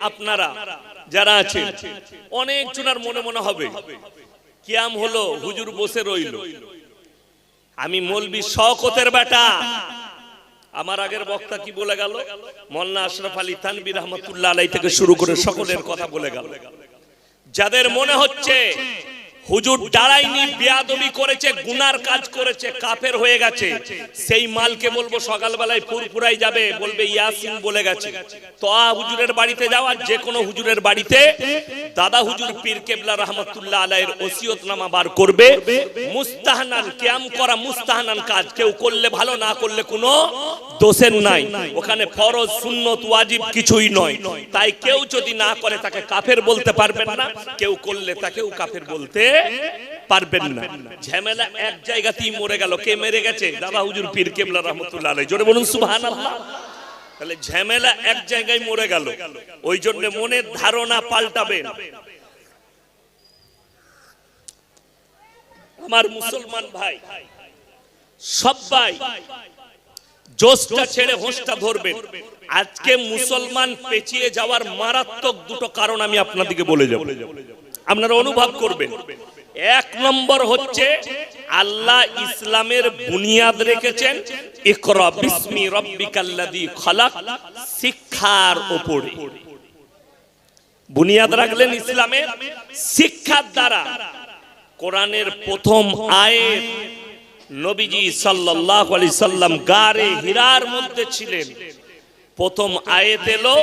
আপনারা, যারা আছেন, অনেক জনার মনে মনে হবে, কিয়াম হলো, হুজুর বসে রইল। আমি মলবি শকতের বেটা। আমার আগের বক্তা কি বলে গেল? মল্লা আশরাফ আলী থানবি রহমতুল্লাহ আলাই থেকে শুরু করে সকলের কথা বলে গেল। যাদের মনে হচ্ছে হুজুর দাঁড়ায়নি বিয়াদবি করেছে, গুনার কাজ করেছে, কাফের হয়ে গেছে। সেই মালকে বলব সকালবেলায় ফুরফুরাই যাবে, বলবে ইয়াসিন বলে গেছে। তো হুজুরের বাড়িতে যাওয়া যে কোনো হুজুরের বাড়িতে দাদা হুজুর পীর কেবলা রহমতুল্লাহ আলাইয়ের ওসিয়ত নামা বার করবে। মুস্তাহানান, ক্যাম করা মুস্তাহানান কাজ, কেউ করলে ভালো, না করলে কোনো দোষের নাই। ওখানে ফরজ, সুন্নত, ওয়াজিব কিছুই নয়। তাই কেউ যদি না করে, তাকে কাফের বলতে পারবেন না। কেউ করলে তাকেও কাফের বলতে পারবেন না। ঝামেলা এক জায়গাতেই মরে গেল। কে মেরে গেছে? দাদা হুজুর পীর কেবলা রহমতুল্লাহ জোরে বলুন, সুবহানাল্লাহ। তাহলে ঝামেলা এক জায়গায় মরে গেল। ওই জন্য মনের ধারণা পাল্টাবেন। আমার মুসলমান ভাই সবাই জোশটা ছেড়ে হোঁশটা ধরবেন। আজকে মুসলমান পেঁচিয়ে যাওয়ার মারাত্মক দুটো কারণ আমি আপনাদেরকে বলে যাব। আপনারা অনুভব করবেন। এক নম্বর হচ্ছে আল্লাহ ইসলামের বুনিয়াদ রেখেছেন ইকরা বিসমি রব্বিকাল্লাযী খালাক শিক্ষার উপরে। বুনিয়াদ রাখলেন ইসলামের শিক্ষার দ্বারা। কোরআনের প্রথম আয়ের নবীজি সাল্লাল্লাহু আলাইহি সাল্লাম গারে হীরার মধ্যে ছিলেন। প্রথম আয়াত এলো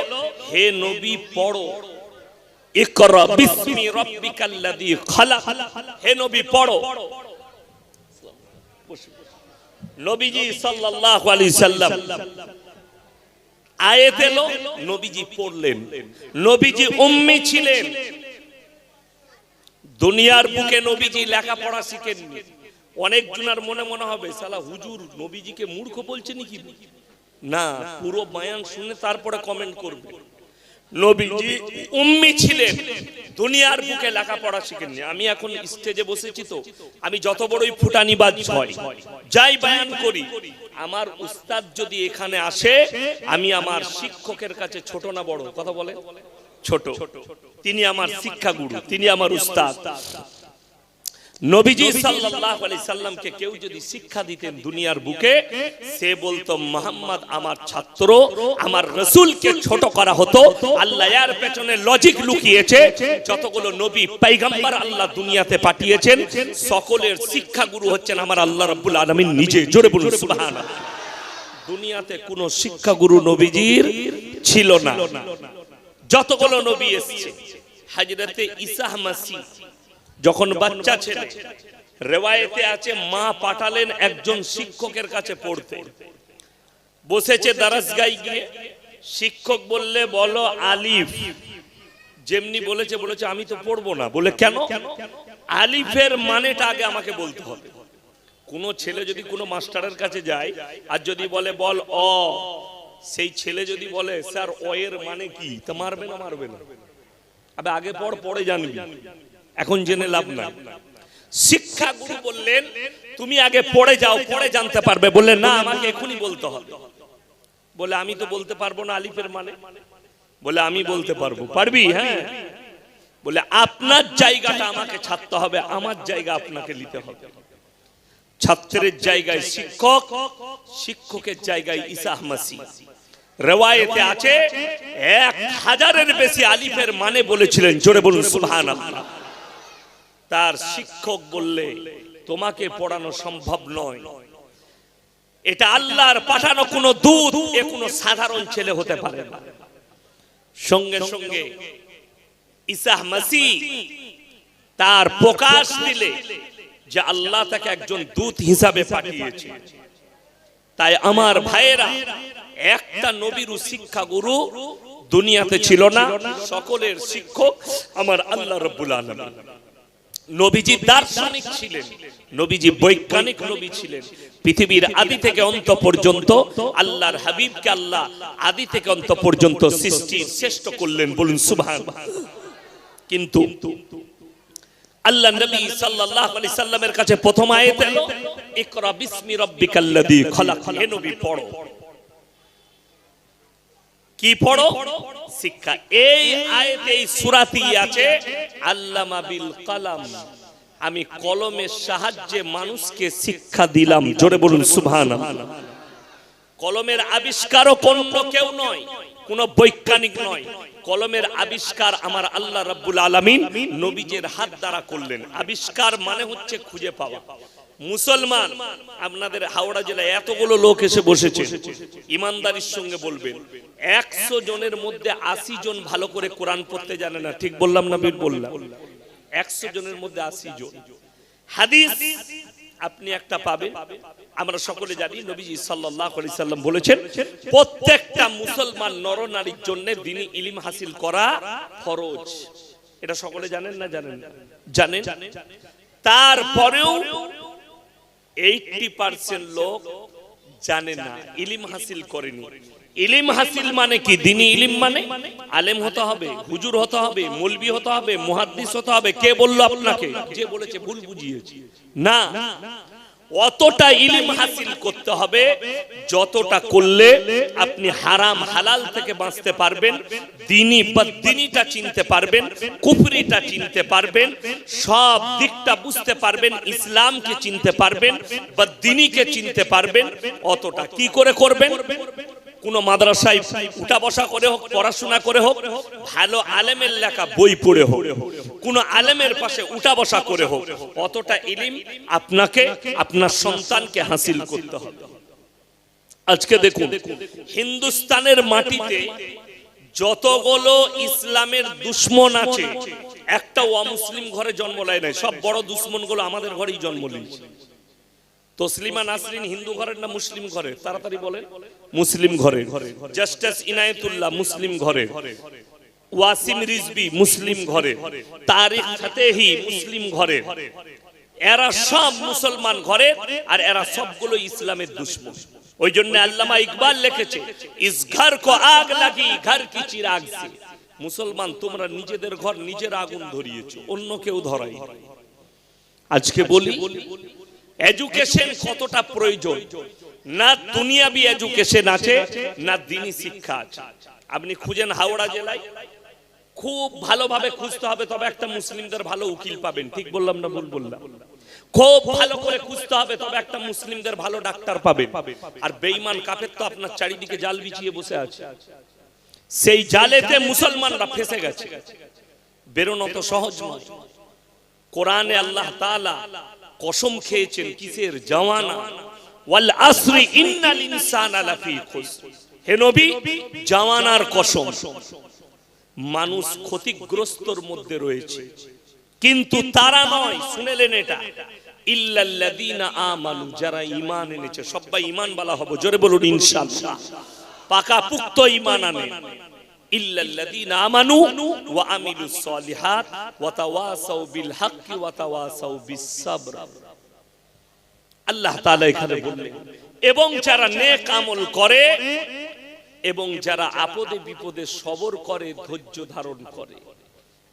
হে নবী পড়ো। ইকরা বিসমি রাব্বিকাল্লাযী খালাক। হে নবী, পড়ো। নবীজি সাল্লাল্লাহু আলাইহি সাল্লাম আয়াত এলো, নবীজি পড়লেন। নবীজি উম্মি ছিলেন। দুনিয়ার বুকে নবীজি লেখাপড়া শিখেননি। অনেক জনার মনে মনে হবে, সালা হুজুর, নবীজিকে মূর্খ বলছে নাকি? না, পুরো বয়ান শুনে তারপরে কমেন্ট করবে। নবীজি উম্মি ছিলেন। দুনিয়ার বুকে লেখাপড়া শিখেননি। আমি এখন স্টেজে বসেছি তো। আমি যত বড়ই ফুটানি হয়, যাই বায়ান করি, আমার উস্তাদ যদি এখানে আসে, আমি আমার শিক্ষকের কাছে ছোট না বড়? কথা বলে? ছোট। তিনি আমার শিক্ষাগুরু, তিনি আমার উস্তাদ। নবীজি সাল্লাল্লাহু আলাইহি সাল্লামকে কেউ যদি শিক্ষা দিতেন দুনিয়ার বুকে সে বলতো মোহাম্মদ আমার ছাত্র আমার রসূলকে ছোট করা হতো আল্লাহ এর পেছনে লজিক লুকিয়েছে যতগুলো নবী পয়গম্বর আল্লাহ দুনিয়াতে পাঠিয়েছেন সকলের শিক্ষা গুরু হচ্ছেন আমার আল্লাহ রাব্বুল আলামিন নিজে। জোরে বলুন সুবহানাল্লাহ। দুনিয়াতে কোনো শিক্ষা গুরু নবীজির ছিল না। যতগুলো নবী এসেছে হাজরতে ঈসা মাসি যখন বাচ্চা ছেলে রেওয়ায়েতে আছে মা পাঠালেন একজন শিক্ষকের কাছে পড়তে। বসেছে দারাসগাই গিয়ে শিক্ষক বললে বলো আলিফ। যেমনি বলেছে বলেছে আমি তো পড়ব না। বলে কেন? আলিফের মানেটা আগে আমাকে বলতে হবে। কোনো ছেলে যদি কোনো মাস্টারের কাছে যায় আর যদি বলে বল অ। সেই ছেলে যদি বলে স্যার অ এর মানে কি? তা মারবে না মারবে না। আবে আগে পর পরে জানবি। এখন জেনে লাভ না শিক্ষা গুরু বললেন, তুমি আগে পড়ে যাও পরে জানতে পারবে। বললে না, আমাকে এখনই বলতে হবে। বলে, আমি তো বলতে পারব না আলিফের মানে? বলে, আমি বলতে পারব। পারবি? হ্যাঁ। বলে, আপনার জায়গাটা আমাকে ছাড়তে হবে, আমার জায়গা আপনাকে নিতে হবে। ছাত্রের জায়গায় শিক্ষক, শিক্ষকের জায়গায় ইসা মাসি রেওয়ায়েতে আছে, এক হাজারের বেশি আলিফের মানে বলেছিলেন। জোরে বলুন সুবহান তার শিক্ষক বললে তোমাকে পড়ানো সম্ভব নয়। এটা আল্লাহর পাঠানো কোনো দূত এ কোনো সাধারণ ছেলে হতে পারে না। সঙ্গে সঙ্গে ইসাহ মাসি তার প্রকাশ দিলে যে আল্লাহ তাকে একজন দূত হিসাবে পাঠিয়েছে। তাই আমার ভাইয়েরা একটা নবীর শিক্ষা গুরু দুনিয়াতে ছিল না সকলের শিক্ষক আমার আল্লাহ রব্বুল আলামিন নবীজি দার্শনিক ছিলেন। নবীজি বৈজ্ঞানিক নবী ছিলেন। পৃথিবীর আদি থেকে অন্ত পর্যন্ত আল্লাহর হাবিবকে আল্লাহ আদি থেকে অন্ত পর্যন্ত সৃষ্টির শ্রেষ্ঠ করলেন বলুন সুবহান। কিন্তু আল্লাহ নবী সাল্লাল্লাহু আলাইহি সাল্লামের কাছে প্রথম আয়াত এলো, ইকরা বিসমি রাব্বিকাল্লাযী খালাক হে নবী পড়ো। কি পড়ো? শিক্ষা। এই আয়াতে এই আছে, আল্লামা বিল কলম। আমি কলমের সাহায্যে মানুষকে শিক্ষা দিলাম। জোরে বলুন, সুবহানাল্লাহ। কলমের আবিষ্কারও অন্য কেউ নয়, কোন বৈজ্ঞানিক নয়। কলমের আবিষ্কার আমার আল্লাহ রাব্বুল আলামিন নবীজের হাত দ্বারা করলেন। আবিষ্কার মানে হচ্ছে খুঁজে পাওয়া। মুসলমান, আপনাদের হাওড়া জেলায় এতগুলো লোক এসে বসেছে। ইমানদারির সঙ্গে বলবেন, একশো জনের মধ্যে আশি জন ভালো করে কোরআন পড়তে জানে না। ঠিক বললাম না বীর বললাম? একশো জনের মধ্যে আশি জন। হাদিস আপনি একটা পাবেন। আমরা সকলে জানি, নবীজি আলাইহি সাল্লাম বলেছেন, প্রত্যেকটা মুসলমান নরনারীর জন্য দিনী ইলম হাসিল করা ফরজ। এটা সকলে জানেন না জানেন? জানেন? তারপরেও এইটটি পার্সেন্ট লোক জানে না ইলিম হাসিল করেনি। ইলিম হাসিল মানে কি? দিনী ইলিম মানে? আলেম হতে হবে হুজুর হতে হবে মলবি হতে হবে মুহাদ্দিস হতে হবে। কে বলল আপনাকে? যে বলেছে ভুল বুঝিয়েছি। না। অতটা ইলিম হাসিল করতে হবে, যতটা করলে আপনি হারাম, হালাল থেকে বাঁচতে পারবেন দিনী দিনীটা চিনতে পারবেন, কুফরিটা চিনতে পারবেন, সব দিকটা বুঝতে পারবেন, ইসলামকে চিনতে পারবেন, বা দিনীকে চিনতে পারবেন, অতটা কি করে করবেন? কোন মাদ্রাসায় উঠা বসা করে হোক, পড়াশোনা করে হোক, ভালো আলেমের লেখা বই পড়ে হোক, কোন আলেমের পাশে উঠা বসা করে হোক, অতটা ইলিম আপনাকে, আপনার সন্তানকে হাসিল করতে হবে। আজকে দেখুন, হিন্দুস্তানের মাটিতে যতগুলো ইসলামের দুশ্মন আছে, একটা অমুসলিম ঘরে জন্ম নেয় নাই, সব বড় দুশ্মনগুলো আমাদের ঘরেই জন্ম নিয়েছে। তসলিমা নাসরিন হিন্দু ঘরের না মুসলিম ঘরে? তাড়াতাড়ি বলেন। মুসলিম ঘরে। জাস্টিস ইনায়েতুল্লাহ মুসলিম ঘরে। ওয়াসিম রিজবি মুসলিম ঘরে। তারিক ফাতেহি মুসলিম ঘরে। এরা সব মুসলমান ঘরে আর এরা সবগুলো ইসলামের দুশ্মন। ওই জন্য আল্লামা ইকবাল লিখেছে, ইস ঘর কো আগ লাগি, ঘর কি চিরাগ সে। মুসলমান, তোমরা নিজেদের ঘর নিজের আগুন ধরিয়েছো, অন্য কেউ ধরাই আজকে বলি এডুকেশন কতটা প্রয়োজন? না দুনিয়াবি এডুকেশন আছে, না দিনী শিক্ষা আছে। আপনি খুঁজেন হাওড়া জেলায়, খুব ভালোভাবে খুঁজতে হবে, তবে একটা মুসলিমদের ভালো উকিল পাবেন। ঠিক বললাম না ভুল বললাম? খুব ভালো করে খুঁজতে হবে, তবে একটা মুসলিমদের ভালো ডাক্তার পাবেন। আর বেঈমান কাফের তো আপনার চারিদিকে জাল বিছিয়ে বসে আছে। সেই জালেতে মুসলমানরা ফেসে গেছে। বেরোনো তো সহজ নয়। কোরআনে আল্লাহ তাআলা কসম খেয়েছেন, কিসের জওয়ানা? ওয়াল আসরি ইন্নাল ইনসানা লাফি খুসর। হে নবী, জওয়ানার কসম। মানুষ ক্ষতিগ্রস্তর মধ্যে রয়েছে। কিন্তু তারা নয়, শুনেলেন এটা। ইল্লাল্লাযীনা আমানু, যারা ঈমান এনেছে সবাই ঈমান বলা হবে, জোরে বলুন ইনশাআল্লাহ। পাকা পুক্ত ঈমান আনে এবং যারা নেক আমল করে এবং যারা আপদে বিপদে সবর করে, ধৈর্য ধারণ করে।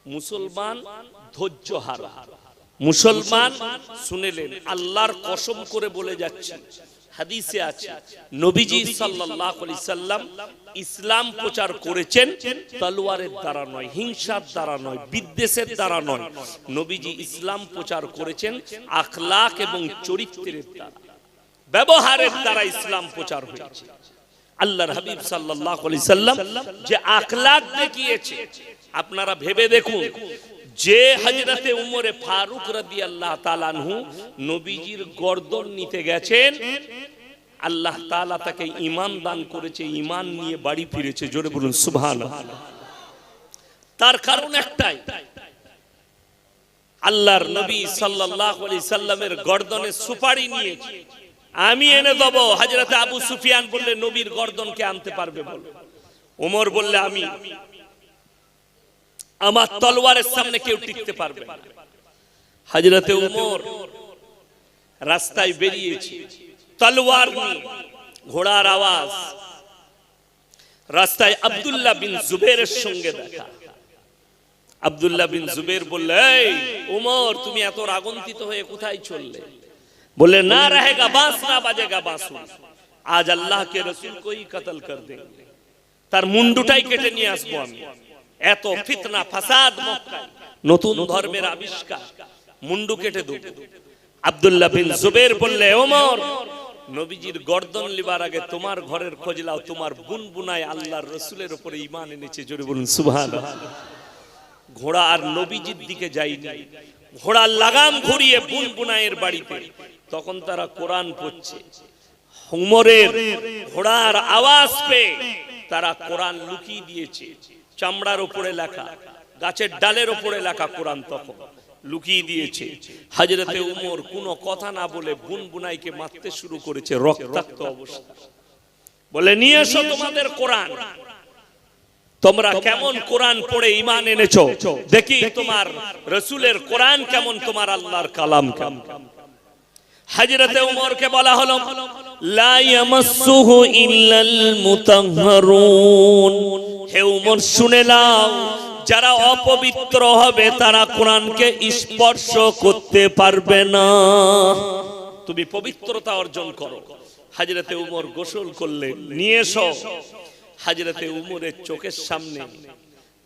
মুসলমান ধৈর্য হারা। মুসলমান, শুনেলেন, আল্লাহর কসম করে বলে যাচ্ছে হাদিসে আছে নবীজি সাল্লাল্লাহু আলাইহি সাল্লাম ইসলাম প্রচার করেছেন তলোয়ারের দ্বারা নয় হিংসার দ্বারা নয় বিদ্বেষের দ্বারা নয়। নবীজি ইসলাম প্রচার করেছেন আখলাক এবং চরিত্রের দ্বারা। ব্যবহারের দ্বারা ইসলাম প্রচার হয়েছে। আল্লাহর হাবিব সাল্লাল্লাহু আলাইহি সাল্লাম যে আখলাক দেখিয়েছে। আপনারা ভেবে দেখুন। যে হযরতে উমরে ফারুক রাদিয়াল্লাহু তাআলা আনহু নবীজির গর্দন নিতে গেছেন, আল্লাহ তাআলা তাকে ঈমান দান করেছে, ঈমান নিয়ে বাড়ি ফিরেছে, জোরে বলুন, সুবহানাল্লাহ। তার কারণ একটাই, আল্লাহর নবী আলাইহি সাল্লামের গর্দনে সুপারি নিয়েছে আমি এনে দেব, হযরতে আবু সুফিয়ান বললে, নবীর গর্দনকে আনতে পারবে বল। ওমর বললে, আমি আমার তলোয়ারের সামনে কেউ টিকতে পারবে হাজরতে উমর রাস্তায় বেরিয়েছে। তলোয়ার ঘোড়ার আওয়াজ। রাস্তায় আব্দুল্লাহ বিন জুবেরের সঙ্গে দেখা। আব্দুল্লাহ বিন জুবের বললে উমর, তুমি এত রাগন্তিত হয়ে কোথায় চললে? বলে না রহেগা, বাস না বাজেগা বাস আজ আল্লাহকে রসুল কই কতল কর দে তার মুন্ডুটাই কেটে নিয়ে আসব আমি। এত ফিতনা, ফাসাদ নতুন ধর্মের আবিষ্কার। মুন্ডু কেটে দেব। আব্দুল্লাহ বিন জুবের বললে ওমর, নবীজির গর্দন লিবার আগে তোমার ঘরের খোঁজ লাও তোমার বুন বুনায় আল্লাহর রসুলের উপরে ইমান এনেছে। জোরে বলুন সুবহান ঘোড়া আর নবীজির দিকে যায়নি। ঘোড়া লাগাম ঘুরিয়ে বুন বুনায়ের বাড়িতে। তখন তারা কোরআন পড়ছে। হুমরের ঘোড়ার আওয়াজ পেয়ে তারা কোরআন লুকিয়ে দিয়েছে। চামড়ার উপরে লেখা, গাছের ডালের উপরে লেখা কোরআন তখন। লুকিয়ে দিয়েছে। হাজরতে উমর কোনো কথা না বলে বুন বুনাইকে মারতে শুরু করেছে রক্তাক্ত অবস্থা। বলে, নিয়ে এসো তোমাদের কোরআন। তোমরা কেমন কোরআন পড়ে ইমান এনেছো? দেখি তোমার রসুলের কোরআন কেমন, তোমার আল্লাহর কালাম কেমন। হজরতে উমরকে বলা হলো, লা ইয়ামাসসুহু ইল্লাল মুতাহহারুন হে উমর শুনে নাও, যারা অপবিত্র হবে তারা কোরআনকে স্পর্শ করতে পারবে না। তুমি পবিত্রতা অর্জন করো। হাজরতে উমর গোসল করলে নিয়ে এসো। হাজরতে উমরের চোখের সামনে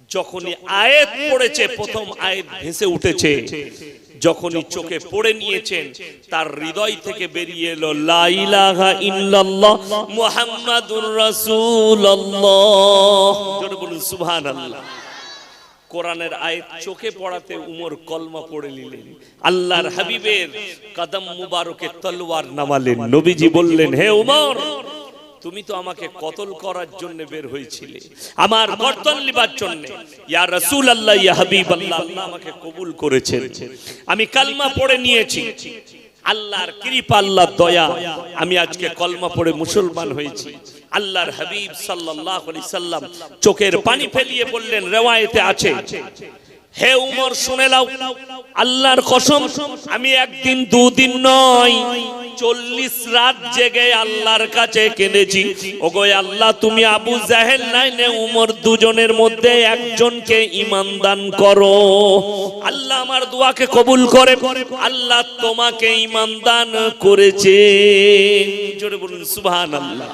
যখনই আয়াত পড়েছে, প্রথম আয়াত ভেসে উঠেছে। যখনই চোখে পড়ে নিয়েছেন তার হৃদয় থেকে বেরিয়ে এলো লা ইলাহা ইল্লাল্লাহ মুহাম্মাদুর রাসূলুল্লাহ। জোরে বলুন সুবহানাল্লাহ। কোরআনের আয়াত চোখে পড়াতে উমর কলমা পড়ে নিলেন। আল্লাহর হাবিবের কদম মুবারকে তলোয়ার নামালেন। নবীজি বললেন হে উমর তুমি তো আমাকে কতল করার জন্য বের হয়েছিলে। আমার গর্দন লিবার জন্য। ইয়া রাসূল আল্লাহ ইয়া হাবিব আল্লাহ আল্লাহ আমাকে কবুল করেছেন। আমি কালমা পড়ে নিয়েছি। আল্লাহর কৃপা, আল্লাহর দয়া। আমি আজকে কলমা পড়ে মুসলমান হয়েছি। আল্লাহর হাবিব সাল্লাল্লাহু আলাইহি সাল্লাম চোখের পানি ফেলিয়ে বললেন, রেওয়ায়েতে আছে। হে উমর, শুনে নাও। আল্লাহর কসম, আমি একদিন দুদিন নয়, চল্লিশ রাত জেগে আল্লাহর কাছে কেঁদেছি। ওগো আল্লাহ, তুমি আবু জাহেল নাই নে? উমর দুজনের মধ্যে একজনকে ইমান দান করো। আল্লাহ আমার দোয়াকে কবুল করে আল্লাহ তোমাকে ইমান দান করেছে। জোরে বলুন সুবহান আল্লাহ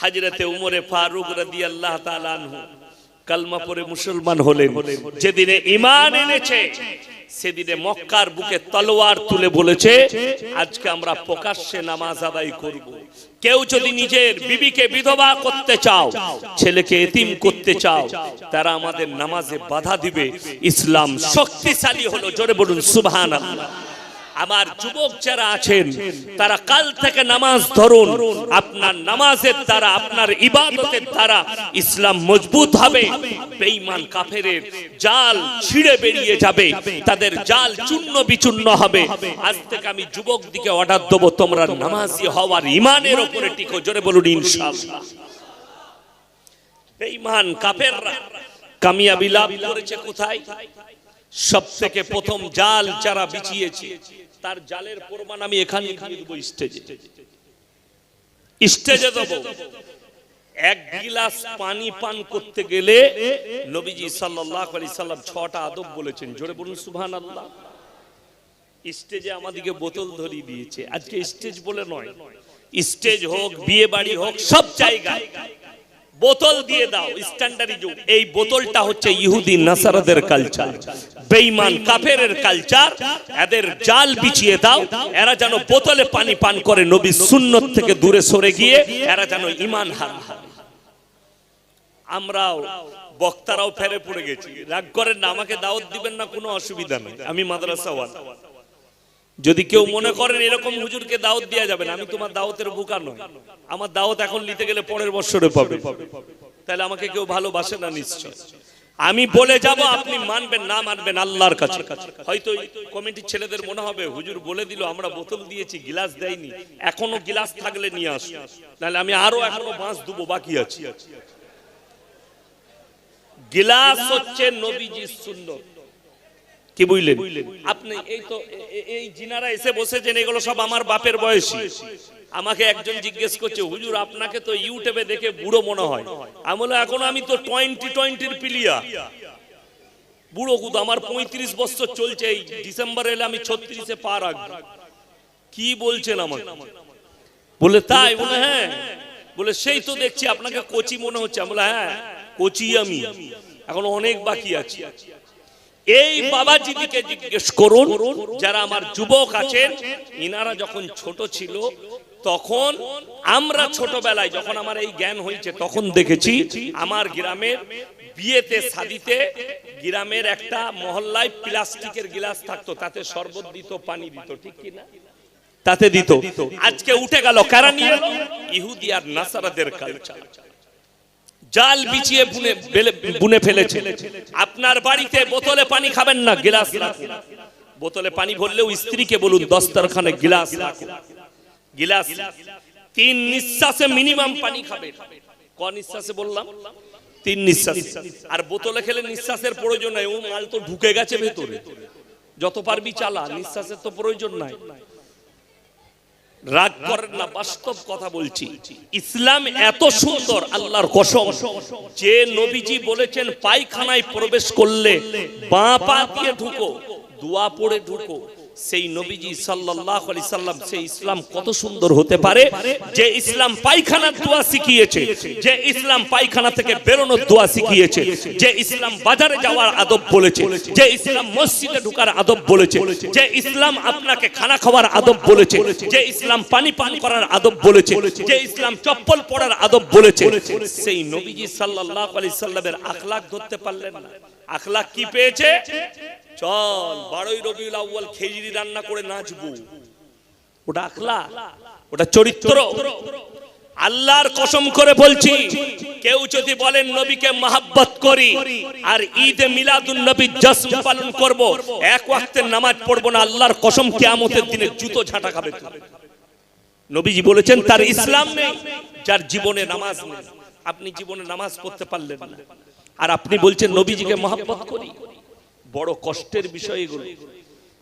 হাজরতে উমরে ফারুক রাদি আল্লাহ তালানহু কালমা পরে মুসলমান হলেন। যেদিনে ইমান এনেছে, সেদিনে মক্কার বুকে তলোয়ার তুলে বলেছে, আজকে আমরা প্রকাশ্যে নামাজ আদায় করব। কেউ যদি নিজের বিবিকে বিধবা করতে চাও, ছেলেকে এতিম করতে চাও, তারা আমাদের নামাজে বাধা দিবে। ইসলাম শক্তিশালী হলো, জোরে বলুন, সুবহানাল্লাহ। আমার যুবক যারা আছেন, তারা কাল থেকে নামাজ ধরুন। আপনার নামাজের দ্বারা, আপনার ইবাদতের দ্বারা ইসলাম মজবুত হবে। বেঈমান কাফেরের জাল ছিঁড়ে বেরিয়ে যাবে। তাদের জাল চূর্ণ বিচূর্ণ হবে। আজ থেকে আমি যুবক দিকে অর্ডার দেবো, তোমরা নামাজি হওয়ার ইমানের উপরে টিকো, জোরে বলুন, ইনশাআল্লাহ। বেঈমান কাফেররা কামিয়াবি লাভ করেছে কোথায়? সব থেকে প্রথম জাল যারা বিছিয়েছে তার জালের প্রমাণ আমি এখানে স্টেজে স্টেজে দেবো। এক গিলাস পানি পান করতে গেলে নবীজি সাল্লাল্লাহু আলাইহি সাল্লাম ছটা আদব বলেছেন। জোরে বলুন, সুবহানাল্লাহ। স্টেজে আমাদেরকে বোতল ধরিয়ে দিয়েছে। আজকে স্টেজ বলে নয়। স্টেজ হোক, বিয়ে বাড়ি হোক, সব জায়গায় বোতল দিয়ে দাও স্ট্যান্ডার্ড যুগ। এই বোতলটা হচ্ছে ইহুদি নাসারাদের কালচার বেঈমান কাফেরের কালচার এদের জাল বিছিয়ে দাও। এরা যেন বোতলে পানি পান করে নবী সুন্নত থেকে দূরে সরে গিয়ে, এরা যেন ইমান হার। আমরাও, বক্তারাও ফেরে পড়ে গেছি। রাগ করেন না, আমাকে দাওয়াত দিবেন না, কোনো অসুবিধা নেই। আমি মাদ্রাসাওয়াল। যদি কেউ মনে করেন এরকম হুজুরকে দাওয়াত দেওয়া যাবে না আমি তোমার দাওয়াতের বুকা নয় আমার দাওয়াত এখন নিতে গেলে পরের বছরে পাবে। তাহলে আমাকে কেউ ভালোবাসে না নিশ্চয়? আমি বলে যাব আপনি মানবেন না মানবেন আল্লাহর কাছে। হয়তো কমিটির ছেলেদের মনে হবে হুজুর বলে দিল আমরা বোতল দিয়েছি গিলাস দেয়নি। এখনও গিলাস থাকলে নিয়ে আসুন নাহলে আমি আরও এখনও বাঁশ দুবো বাকি আছি। গিলাস হচ্ছে নবীজির সুন্নত। কি বুঝলেন আপনি এই তো এই জিনারা এসে বসেছেন, এগুলো সব আমার বাপের বয়সী। আমাকে একজন জিজ্ঞেস করছে, হুজুর, আপনাকে তো ইউটিউবে দেখে বুড়ো মনে হয়। আমি বলে এখন আমি তো টোয়েন্টি টোয়েন্টির প্লেয়ার বুড়ো কুদ আমার পঁয়ত্রিশ বছর চলছে, এই ডিসেম্বর এলে আমি ছত্রিশে পা রাখব। কি বলছেন আমাকে? বলে, তাই? বলে হ্যাঁ। বলে, সেই তো দেখছি, আপনাকে কোচি মনে হচ্ছে। আমি বলে হ্যাঁ কোচি আমি। এখন অনেক বাকি আছে। এই বাবাজিদিকে জিজ্ঞেস করুন, যারা আমার যুবক আছেন, ইনারা যখন ছোট ছিল, তখন আমরা ছোটবেলায় যখন আমার এই জ্ঞান হয়েছে, তখন দেখেছি আমার গ্রামের বিয়েতে শাদিতে গ্রামের একটা মহল্লায় প্লাস্টিকের গ্লাস থাকতো, তাতে শরবত দিত, পানি দিত, ঠিক কি না? তাতে দিত। আজকে উঠে গেল কারা নিয়ে ইহুদি আর নাসারাদের কালচার জাল বিছিয়ে বুনে বুনে ফেলেছে। আপনার বাড়িতে বোতলে পানি খাবেন না গিলাস রাখুন। বোতলে পানি ভরলেও স্ত্রীকে বলুন দস্তরখানে গিলাস রাখুন গিলাস তিন নিঃশ্বাসে মিনিমাম পানি খাবেন ক নিঃশ্বাসে বললাম? তিন নিঃশ্বাস। আর বোতলে খেলে নিঃশ্বাসের প্রয়োজন নাই। ও মাল তো ঢুকে গেছে ভেতরে। যত পারবি চালা নিঃশ্বাসের তো প্রয়োজন নাই। রাগ করেন না, বাস্তব কথা বলছি। ইসলাম এত সুন্দর, আল্লাহর কসম। যে নবীজি বলেছেন, পায়খানায় প্রবেশ করলে বাঁ পা দিয়ে ঢুকো, দোয়া পড়ে ঢুকো। সেই নবীজি সাল্লাল্লাহু আলাইহি সাল্লাম সেই ইসলাম কত সুন্দর হতে পারে যে ইসলাম পায়খানার দোয়া শিখিয়েছে যে ইসলাম পায়খানা থেকে বেরোনোর দোয়া শিখিয়েছে যে ইসলাম বাজারে যাওয়ার আদব বলেছে যে ইসলাম মসজিদে ঢোকার আদব বলেছে যে ইসলাম আপনাকে খানা খাওয়ার আদব বলেছে যে ইসলাম পানি পান করার আদব বলেছে যে ইসলাম চপ্পল পরার আদব বলেছে সেই নবীজি সাল্লাল্লাহু আলাইহি সাল্লামের আখলাক ধরতে পারলেন না। আখলাক কি পেয়েছে? চল, বারোই রবিউল আউয়াল খেজড়ি রান্না করে নাচবো। ওটা আখলা ওটা চরিত্র। আল্লাহর কসম করে বলছি, কেউ যদি বলেন নবীকে মহাব্বত করি, আর ঈদে মিলাদুন নবী জশ্ন পালন করব, এক ওয়াক্তের নামাজ পড়ব না, আল্লাহর কসম কিয়ামতের দিনে জুতো ঝাঁটা খাবে নবীজি বলেছেন, তার ইসলাম নেই, যার জীবনে নামাজ নেই। আপনি জীবনে নামাজ পড়তে পারলেন না। আর আপনি বলছেন নবীজিকে মহাব্বত করি। বড় কষ্টের বিষয় এগুলো।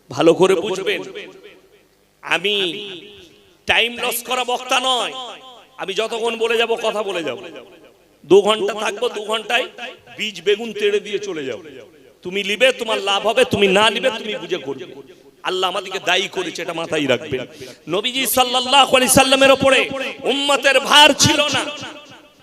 ভালো করে বুঝবেন। আমি টাইম লস করা বক্তা নয়। আমি যতক্ষণ বলে যাব কথা বলে যাব। দু ঘণ্টা থাকব দু ঘন্টায় বীজ বেগুন তেড়ে দিয়ে চলে যাও তুমি লিবে তোমার লাভ হবে তুমি না নিবে তুমি বুঝে করবে। আল্লাহ আমাদেরকে দায়ী করেছে এটা মাথায় রাখবেন। নবীজি সাল্লাল্লাহু আলাইহি সাল্লামের উপরে উম্মতের ভার ছিল না।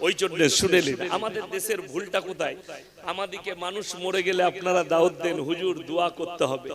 ওই জন্য শুনেলেন আমাদের দেশের ভুলটা কোথায়? আমাদিকে মানুষ মরে গেলে আপনারা দাওয়াত দেন হুজুর দোয়া করতে হবে।